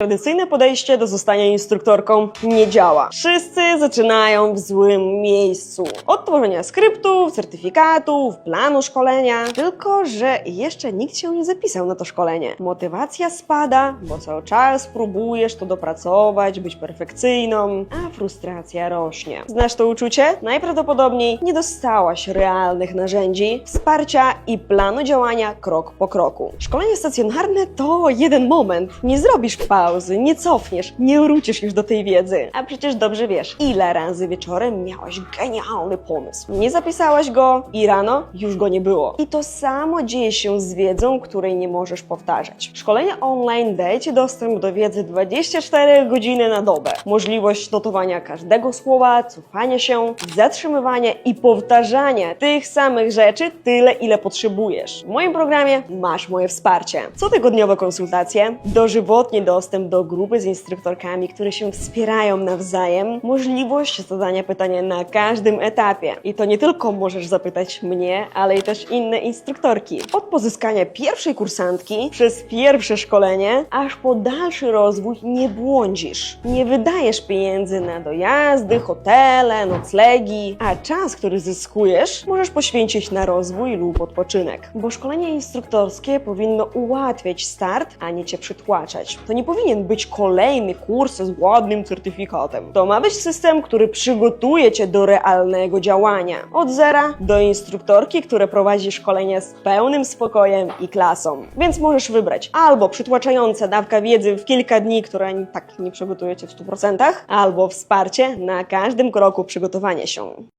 Tradycyjne podejście do zostania instruktorką nie działa. Wszyscy zaczynają w złym miejscu. Od tworzenia skryptów, certyfikatów, planu szkolenia. Tylko, że jeszcze nikt się nie zapisał na to szkolenie. Motywacja spada, bo cały czas próbujesz to dopracować, być perfekcyjną, a frustracja rośnie. Znasz to uczucie? Najprawdopodobniej nie dostałaś realnych narzędzi, wsparcia i planu działania krok po kroku. Szkolenie stacjonarne to jeden moment. Nie zrobisz pauzy, nie cofniesz, nie wrócisz już do tej wiedzy. A przecież dobrze wiesz, ile razy wieczorem miałaś genialny pomysł. Nie zapisałaś go i rano już go nie było. I to samo dzieje się z wiedzą, której nie możesz powtarzać. Szkolenie online daje Ci dostęp do wiedzy 24 godziny na dobę. Możliwość notowania każdego słowa, cofania się, zatrzymywania i powtarzania tych samych rzeczy tyle, ile potrzebujesz. W moim programie masz moje wsparcie. Cotygodniowe konsultacje, dożywotni dostęp do grupy z instruktorkami, które się wspierają nawzajem, możliwość zadania pytania na każdym etapie. I to nie tylko możesz zapytać mnie, ale i też inne instruktorki. Od pozyskania pierwszej kursantki przez pierwsze szkolenie, aż po dalszy rozwój nie błądzisz. Nie wydajesz pieniędzy na dojazdy, hotele, noclegi, a czas, który zyskujesz, możesz poświęcić na rozwój lub odpoczynek. Bo szkolenie instruktorskie powinno ułatwiać start, a nie cię przytłaczać. To nie powinien być kolejny kurs z ładnym certyfikatem. To ma być system, który przygotuje cię do realnego działania. Od zera do instruktorki, które prowadzi szkolenie z pełnym spokojem i klasą. Więc możesz wybrać albo przytłaczająca dawka wiedzy w kilka dni, która tak nie przygotuje cię w 100%, albo wsparcie na każdym kroku przygotowania się.